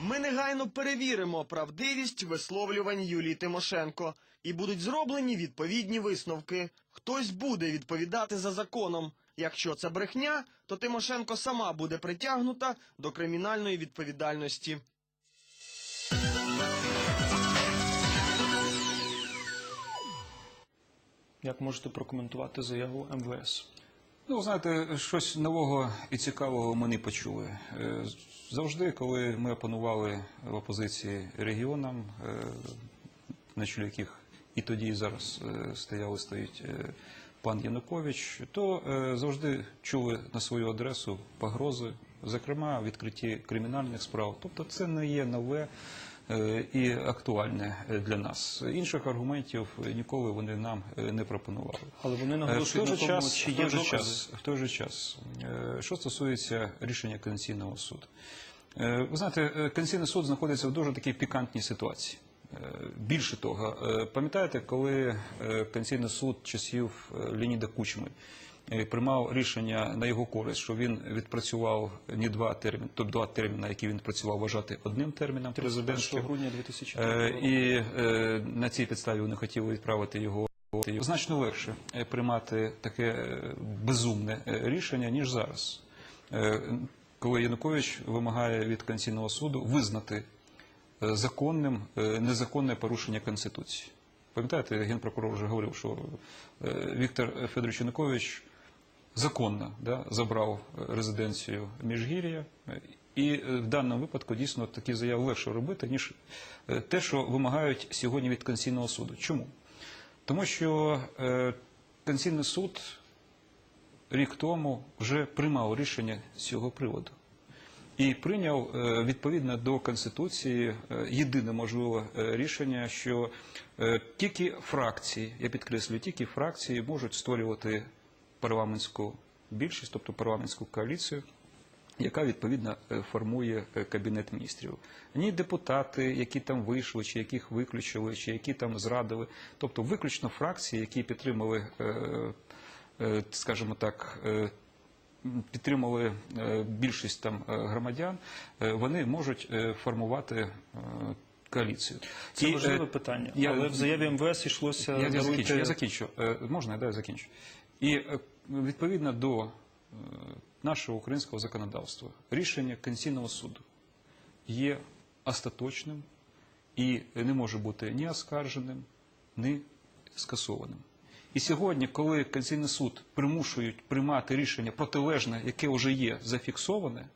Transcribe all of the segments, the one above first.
Ми негайно перевіримо правдивість висловлювань Юлії Тимошенко і будуть зроблені відповідні висновки. Хтось буде відповідати за законом. Якщо це брехня, то Тимошенко сама буде притягнута до кримінальної відповідальності. Як можете прокоментувати заяву МВС? Ну, знаєте, щось нового і цікавого ми не почули. Е, Завжди, коли ми опанували в опозиції регіонам, е, на чолі яких і тоді, і зараз е, стояли, стоїть пан Янукович, то завжди чули на свою адресу погрози, зокрема відкритті кримінальних справ. Тобто це не є нове і актуальне е, для нас. Інших аргументів ніколи вони нам е, не пропонували. Але вони Е, наголошують на тому, час, чи в є той же час, в той же час, е, що стосується рішення Конституційного суду. Е, Ви знаєте, е, Конституційний суд знаходиться в дуже такій пікантній ситуації. Е, Більше того, е, пам'ятаєте, коли е, Конституційний суд часів е, Леоніда Кучми е, приймав рішення на його користь, що він відпрацював не два терміни, тобто два терміни, які він працював вважати одним терміном 1 президентським. грудня 2000 Е, року. І е, на цій підставі вони хотіли відправити його. Значно легше е, приймати таке е, безумне е, рішення, ніж зараз. Е, Коли Янукович вимагає від Конституційного суду визнати е, законним е, незаконне порушення Конституції. Пам'ятаєте, генпрокурор вже говорив, що е, Віктор Федорович Янукович законно да, забрав е, резиденцію Міжгір'я. І е, в даному випадку дійсно такі заяви легше робити, ніж е, те, що вимагають сьогодні від Конституційного суду. Чому? Тому що Конституційний суд рік тому вже приймав рішення з цього приводу. І прийняв відповідно до Конституції єдине можливе рішення, що тільки фракції, я підкреслюю, тільки фракції можуть створювати парламентську більшість, тобто парламентську коаліцію, яка відповідно е, формує е, кабінет міністрів. Ні депутати, які там вийшли, чи яких виключили, чи які там зрадили, тобто виключно фракції, які підтримали, е, скажімо так. підтримали більшість там громадян, вони можуть формувати коаліцію. Це І, важливе питання. я- Але в заяві МВС йшлося я, я закінчу, я закінчу. Можна, да, я закінчу. І е, відповідно до е, нашого українського законодавства рішення Конституційного суду є остаточним і не може бути ні оскарженим, ні скасованим. І сьогодні, коли Конституційний суд примушують приймати рішення протилежне, яке вже є зафіксоване,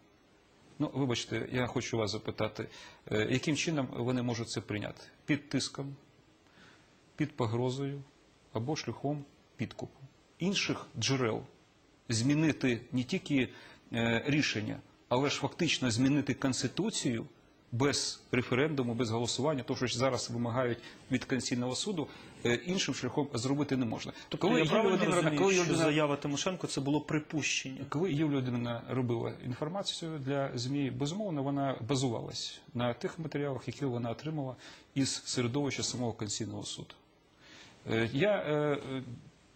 ну вибачте, я хочу вас запитати, е, яким чином вони можуть це прийняти? Під тиском, під погрозою або шляхом підкупу. Інших джерел змінити не тільки е, рішення, але ж фактично змінити конституцію без референдуму, без голосування, то що зараз вимагають від Конституційного суду, е, іншим шляхом зробити не можна. Тобто Коли я правильно розумію, коли що Юлія заява Тимошенко це було припущення. коли Юлія Володимирівна робила інформацію для ЗМІ, безумовно, вона базувалась на тих матеріалах, які вона отримала із середовища самого Конституційного суду. Е, Я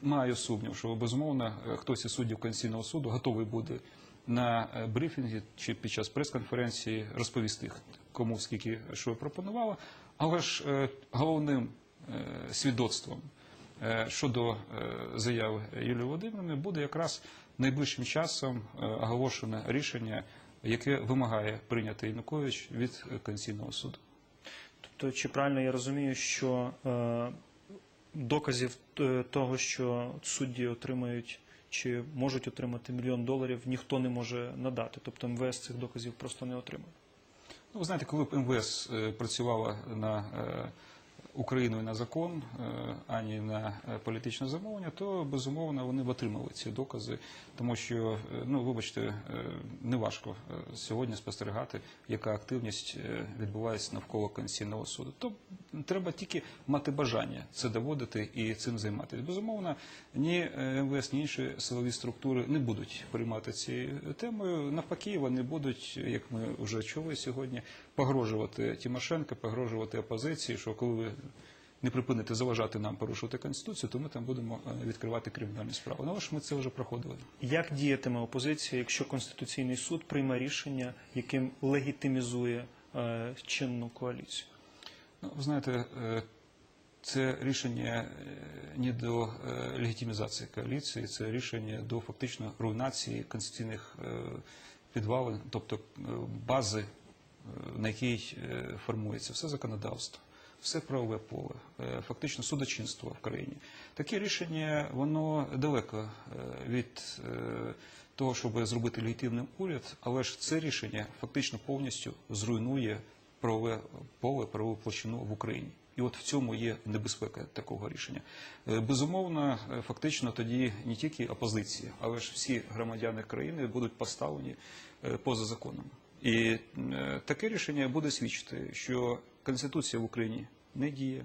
маю сумнів, що безумовно е, хтось із суддів Конституційного суду готовий буде на е, брифінгі чи під час прес-конференції розповісти, кому скільки що пропонувала. Але ж е, головним свідоцтвом щодо заяви Юлії Володимирівни буде якраз найближчим часом оголошене рішення, яке вимагає прийняти Янукович від Конституційного суду. Тобто, чи правильно я розумію, що доказів е, того, що судді отримають чи можуть отримати мільйон доларів, ніхто не може надати. Тобто МВС цих доказів просто не отримає. Ну, ви знаєте, коли б МВС е, працювала на е, Україну і на закон, ані на політичне замовлення, то безумовно вони б отримали ці докази, тому що, ну вибачте, неважко сьогодні спостерігати, яка активність відбувається навколо Конституційного суду. То треба тільки мати бажання це доводити і цим займатися. Безумовно, ні е, МВС, ні інші силові структури не будуть приймати цією темою. Навпаки, вони будуть, як ми вже чули сьогодні, погрожувати Тимошенко, погрожувати опозиції, що коли ви не припините заважати нам порушувати конституцію, то ми там будемо е, відкривати кримінальні справи. Ну, ж ми це вже проходили. Як діятиме опозиція, якщо Конституційний суд прийме рішення, яким легітимізує е, чинну коаліцію? Ну, ви знаєте, е, це рішення е, не до е, легітимізації коаліції, це рішення до фактично руйнації конституційних підвалин, тобто бази, на якій формується все законодавство, все правове поле, фактично судочинство в країні. Таке рішення воно далеко від того, щоб зробити легітимним уряд, але ж це рішення фактично повністю зруйнує правове поле, правову площину в Україні. І от в цьому є небезпека такого рішення. Е, Безумовно, е, фактично тоді не тільки опозиція, але ж всі громадяни країни будуть поставлені е, поза законом. І таке рішення буде свідчити, що Конституція в Україні не діє,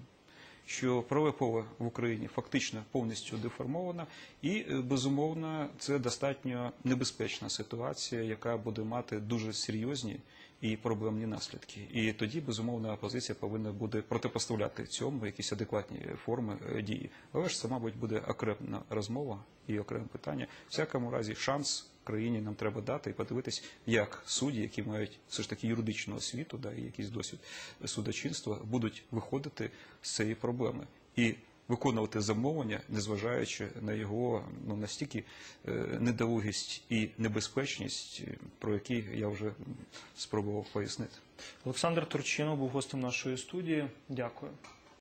що правове поле в Україні фактично повністю деформовано, і е, безумовно це достатньо небезпечна ситуація, яка буде мати дуже серйозні і проблемні наслідки. І тоді безумовно опозиція повинна буде протипоставляти цьому якісь адекватні форми е, дії. Але ж це, мабуть, буде окремна розмова і окреме питання. В всякому разі, шанс країні нам треба дати і подивитись, як судді, які мають все ж таки юридичну освіту, да, і якийсь досвід судочинства, будуть виходити з цієї проблеми і виконувати замовлення, незважаючи на його ну настільки е, недолугість і небезпечність, про які я вже спробував пояснити. Олександр Турчинов був гостем нашої студії. Дякую.